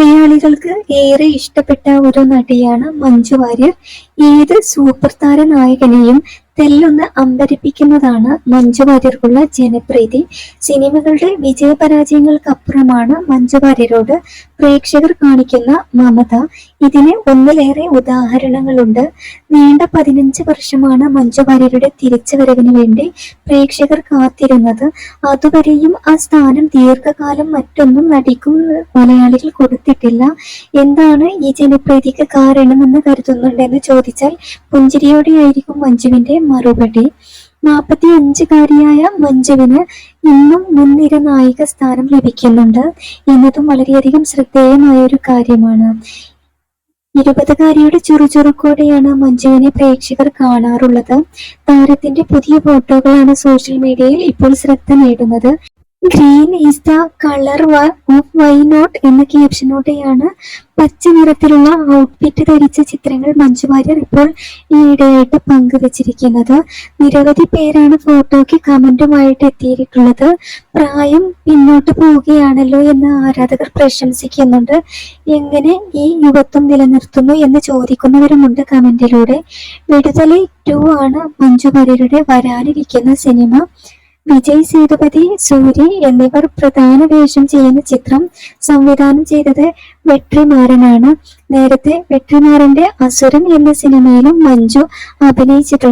മലയാളികൾക്ക് ഏറെ ഇഷ്ടപ്പെട്ട ഒരു നടിയാണ് മഞ്ജു വാര്യർ. ഏത് സൂപ്പർ താര നായകനെയും തെല്ലൊന്ന് അമ്പരിപ്പിക്കുന്നതാണ് മഞ്ജു വാര്യർക്കുള്ള ജനപ്രീതി. സിനിമകളുടെ വിജയപരാജയങ്ങൾക്കപ്പുറമാണ് മഞ്ജു വാര്യരോട് പ്രേക്ഷകർ കാണിക്കുന്ന മമത. ഇതിന് ഒന്നിലേറെ ഉദാഹരണങ്ങളുണ്ട്. നീണ്ട പതിനഞ്ച് വർഷമാണ് മഞ്ജു വാര്യരുടെ തിരിച്ചുവരവിന് വേണ്ടി പ്രേക്ഷകർ കാത്തിരുന്നത്. അതുവരെയും ആ സ്ഥാനം ദീർഘകാലം മറ്റൊന്നും നടിക്കും മലയാളികൾ കൊടുത്തിട്ടില്ല. എന്താണ് ഈ ജനപ്രീതിക്ക് കാരണമെന്ന് കരുതുന്നുണ്ടെന്ന് ചോദിച്ചാൽ പുഞ്ചിരിയോടെയായിരിക്കും മഞ്ജുവിന്റെ മറുപടി. നാൽപ്പത്തി അഞ്ചുകാരിയായ മഞ്ജുവിന് ഇന്നും മുൻനിര നായിക സ്ഥാനം ലഭിക്കുന്നുണ്ട്. എന്നതും വളരെയധികം ശ്രദ്ധേയമായ ഒരു കാര്യമാണ്. ഇരുപതുകാരിയുടെ ചുറുചുറുക്കോടെയാണ് മഞ്ജുവിനെ പ്രേക്ഷകർ കാണാറുള്ളത്. താരത്തിന്റെ പുതിയ ഫോട്ടോകളാണ് സോഷ്യൽ മീഡിയയിൽ ഇപ്പോൾ ശ്രദ്ധ നേടുന്നത്. Green is the colour of why not എന്ന ക്യാപ്ഷനോടെയാണ് പച്ച നിറത്തിലുള്ള ഔട്ട്ഫിറ്റ് ധരിച്ച ചിത്രങ്ങൾ മഞ്ജു വാര്യർ ഇപ്പോൾ ഈയിടെയായിട്ട് പങ്കുവച്ചിരിക്കുന്നത്. നിരവധി പേരാണ് ഫോട്ടോയ്ക്ക് കമന്റുമായിട്ട് എത്തിയിട്ടുള്ളത്. പ്രായം പിന്നോട്ട് പോവുകയാണല്ലോ എന്ന് ആരാധകർ പ്രശംസിക്കുന്നുണ്ട്. എങ്ങനെ ഈ യുവത്വം നിലനിർത്തുന്നു എന്ന് ചോദിക്കുന്നവരുമുണ്ട് കമന്റിലൂടെ വിടുതലി ടു ആണ് മഞ്ജു വാര്യരുടെ വരാനിരിക്കുന്ന സിനിമ. വിജയ് സേതുപതി സൂരി എന്നിവർ പ്രധാന വേഷം ചെയ്യുന്ന ചിത്രം സംവിധാനം ചെയ്തത് വെട്രിമാരനാണ്. നേരത്തെ വെട്രിമാരന്റെ അസുരൻ എന്ന സിനിമയിലും മഞ്ജു അഭിനയിച്ചിട്ടുണ്ട്.